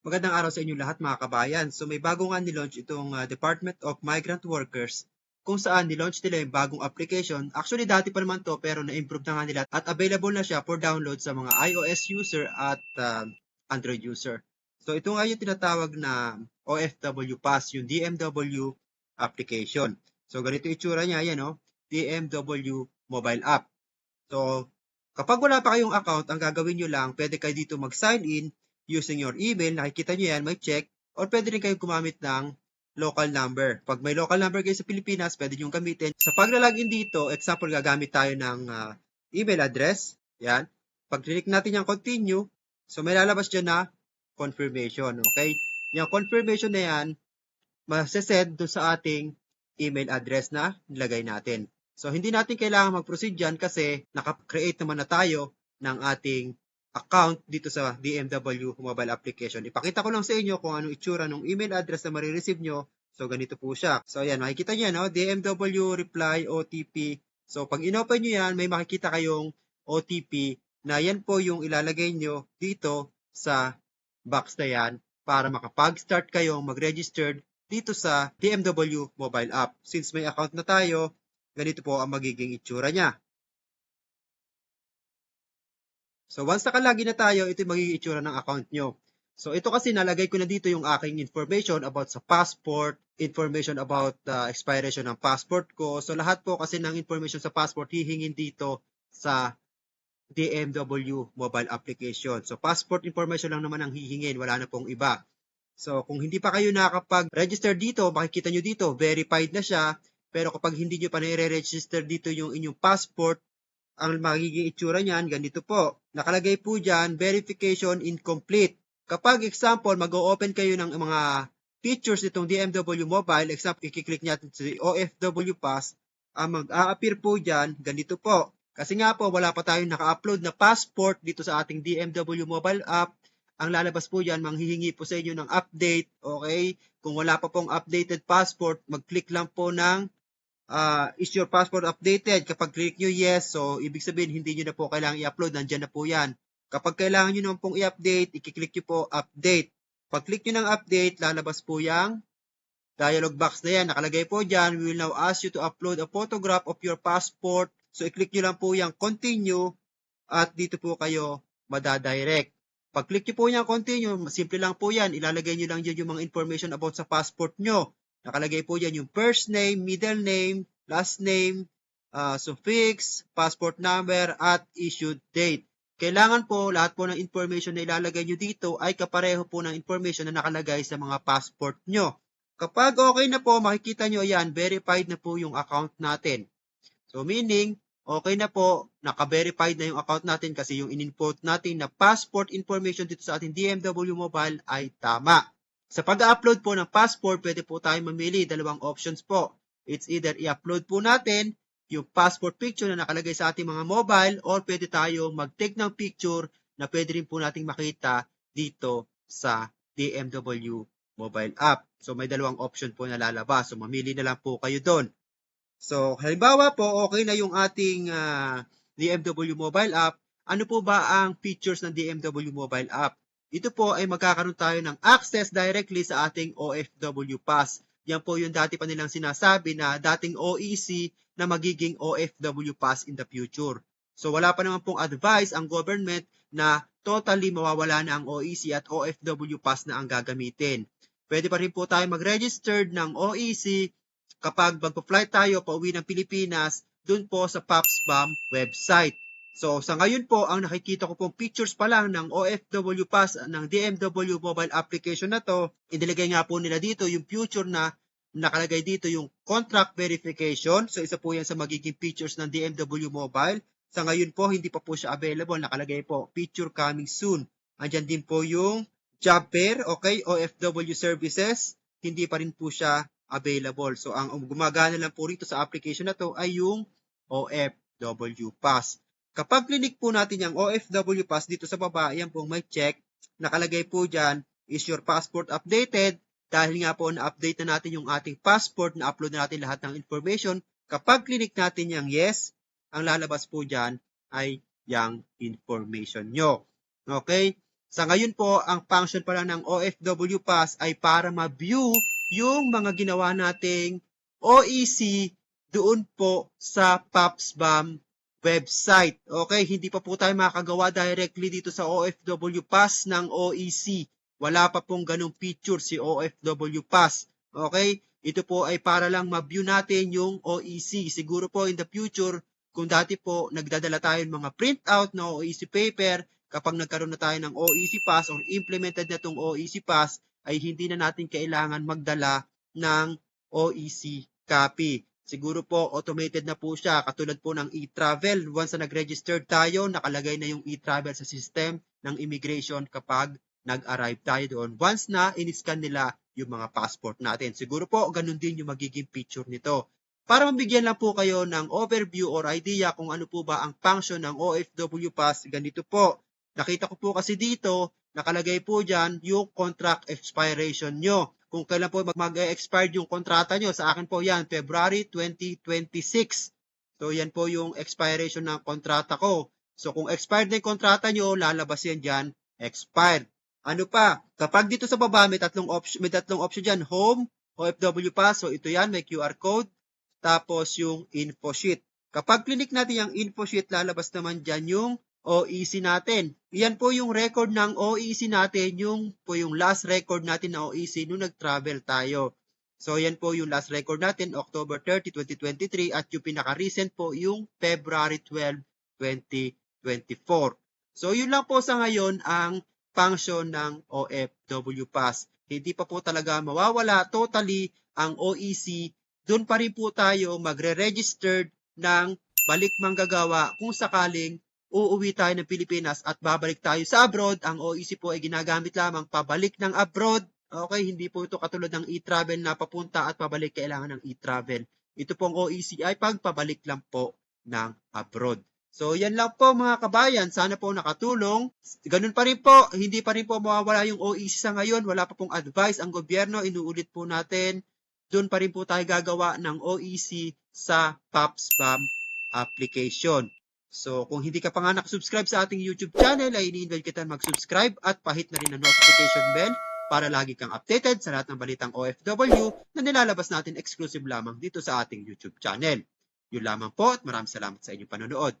Magandang araw sa inyo lahat mga kabayan. So may bago nga nilaunch itong uh, Department of Migrant Workers kung saan nilaunch nila yung bagong application. Actually dati pa naman to pero na-improve na nga nila at available na siya for download sa mga iOS user at uh, Android user. So ito nga yung tinatawag na OFW Pass, yung DMW application. So ganito itsura niya, yan o, DMW mobile app. So kapag wala pa kayong account, ang gagawin nyo lang, pwede kayo dito mag-sign in using your email, nakikita nyo yan, may check, or pwede rin kayo gumamit ng local number. Pag may local number kayo sa Pilipinas, pwede nyo gamitin. Sa paglalagin dito, example, gagamit tayo ng uh, email address. Yan. Pag click natin yung continue, so may lalabas dyan na confirmation. Okay? Yung confirmation na yan, masesend doon sa ating email address na nilagay natin. So, hindi natin kailangan mag-proceed dyan kasi naka-create naman na tayo ng ating account dito sa DMW mobile application. Ipakita ko lang sa inyo kung anong itsura ng email address na marireceive nyo. So, ganito po siya. So, ayan, makikita nyo, no? DMW reply OTP. So, pag inopen nyo yan, may makikita kayong OTP na yan po yung ilalagay nyo dito sa box na yan para makapag-start kayong mag-registered dito sa DMW mobile app. Since may account na tayo, ganito po ang magiging itsura niya. So once nakalagi na tayo, ito yung magiging itsura ng account nyo. So ito kasi nalagay ko na dito yung aking information about sa passport, information about the uh, expiration ng passport ko. So lahat po kasi ng information sa passport hihingin dito sa DMW mobile application. So passport information lang naman ang hihingin, wala na pong iba. So kung hindi pa kayo nakakapag-register dito, makikita nyo dito, verified na siya. Pero kapag hindi nyo pa na-register dito yung inyong passport, ang magiging itsura niyan, ganito po. Nakalagay po dyan, verification incomplete. Kapag example, mag-open kayo ng mga features nitong DMW Mobile, example, i-click natin sa OFW Pass, ang mag-a-appear po dyan, ganito po. Kasi nga po, wala pa tayong naka-upload na passport dito sa ating DMW Mobile app. Ang lalabas po dyan, manghihingi po sa inyo ng update, okay? Kung wala pa pong updated passport, mag-click lang po ng uh, is your passport updated? Kapag click nyo yes, so ibig sabihin hindi nyo na po kailangan i-upload, nandyan na po yan. Kapag kailangan nyo naman pong i-update, i-click nyo po update. Pag click nyo ng update, lalabas po yung dialog box na yan. Nakalagay po dyan, we will now ask you to upload a photograph of your passport. So i-click nyo lang po yung continue at dito po kayo madadirect. Pag click nyo po yung continue, simple lang po yan. Ilalagay nyo lang dyan yung mga information about sa passport nyo. Nakalagay po dyan yung first name, middle name, last name, uh, suffix, passport number, at issued date. Kailangan po lahat po ng information na ilalagay nyo dito ay kapareho po ng information na nakalagay sa mga passport nyo. Kapag okay na po, makikita nyo yan, verified na po yung account natin. So meaning, okay na po, naka-verified na yung account natin kasi yung in-input natin na passport information dito sa ating DMW Mobile ay tama. Sa pag-upload po ng passport, pwede po tayo mamili. Dalawang options po. It's either i-upload po natin yung passport picture na nakalagay sa ating mga mobile or pwede tayo mag-take ng picture na pwede rin po nating makita dito sa DMW mobile app. So may dalawang option po na lalabas. So mamili na lang po kayo doon. So halimbawa po, okay na yung ating uh, ah, DMW mobile app. Ano po ba ang features ng DMW mobile app? Ito po ay magkakaroon tayo ng access directly sa ating OFW Pass. Yan po yung dati pa nilang sinasabi na dating OEC na magiging OFW Pass in the future. So wala pa naman pong advice ang government na totally mawawala na ang OEC at OFW Pass na ang gagamitin. Pwede pa rin po tayo mag-registered ng OEC kapag magpa-flight tayo pauwi ng Pilipinas dun po sa PAPSBAM website. So, sa ngayon po, ang nakikita ko pong pictures pa lang ng OFW Pass ng DMW mobile application na to, inilagay nga po nila dito yung future na nakalagay dito yung contract verification. So, isa po yan sa magiging features ng DMW mobile. Sa ngayon po, hindi pa po siya available. Nakalagay po, feature coming soon. Andyan din po yung job pair, okay, OFW services. Hindi pa rin po siya available. So, ang gumagana lang po rito sa application na to ay yung OFW Pass. Kapag clinic po natin yung OFW pass dito sa baba, yan pong may check. Nakalagay po dyan, is your passport updated? Dahil nga po na-update na natin yung ating passport, na-upload na natin lahat ng information. Kapag clinic natin yung yes, ang lalabas po dyan ay yung information nyo. Okay? Sa ngayon po, ang function pala ng OFW Pass ay para ma-view yung mga ginawa nating OEC doon po sa PAPSBAM website. Okay, hindi pa po tayo makagawa directly dito sa OFW Pass ng OEC. Wala pa pong ganong feature si OFW Pass. Okay, ito po ay para lang ma-view natin yung OEC. Siguro po in the future, kung dati po nagdadala tayo ng mga printout na OEC paper, kapag nagkaroon na tayo ng OEC Pass or implemented na itong OEC Pass, ay hindi na natin kailangan magdala ng OEC copy. Siguro po automated na po siya katulad po ng e-travel. Once na nag-registered tayo, nakalagay na yung e-travel sa system ng immigration kapag nag-arrive tayo doon. Once na in-scan nila yung mga passport natin. Siguro po ganun din yung magiging picture nito. Para mabigyan lang po kayo ng overview or idea kung ano po ba ang function ng OFW Pass, ganito po. Nakita ko po kasi dito, nakalagay po dyan yung contract expiration nyo. Kung kailan po mag-expire yung kontrata nyo. Sa akin po yan, February 2026. So yan po yung expiration ng kontrata ko. So kung expired na yung kontrata nyo, lalabas yan dyan, expired. Ano pa? Kapag dito sa baba, may tatlong option, may tatlong option dyan, home, OFW Pass. So ito yan, may QR code. Tapos yung info sheet. Kapag click natin yung info sheet, lalabas naman dyan yung OEC natin. Yan po yung record ng OEC natin, yung po yung last record natin na OEC nung nag-travel tayo. So yan po yung last record natin, October 30, 2023 at yung pinaka-recent po yung February 12, 2024. So yun lang po sa ngayon ang function ng OFW Pass. Hindi pa po talaga mawawala totally ang OEC. Doon pa rin po tayo magre-registered ng balik manggagawa kung sakaling uuwi tayo ng Pilipinas at babalik tayo sa abroad. Ang OEC po ay ginagamit lamang pabalik ng abroad. Okay, hindi po ito katulad ng e-travel na papunta at pabalik kailangan ng e-travel. Ito pong OEC ay pagpabalik lang po ng abroad. So, yan lang po mga kabayan. Sana po nakatulong. Ganun pa rin po. Hindi pa rin po mawawala yung OEC sa ngayon. Wala pa pong advice ang gobyerno. Inuulit po natin. Doon pa rin po tayo gagawa ng OEC sa PAPSBAM application. So, kung hindi ka pa nga nakasubscribe sa ating YouTube channel, ay ini-invite kita mag-subscribe at pahit na rin ang notification bell para lagi kang updated sa lahat ng balitang OFW na nilalabas natin exclusive lamang dito sa ating YouTube channel. Yun lamang po at maraming salamat sa inyong panonood.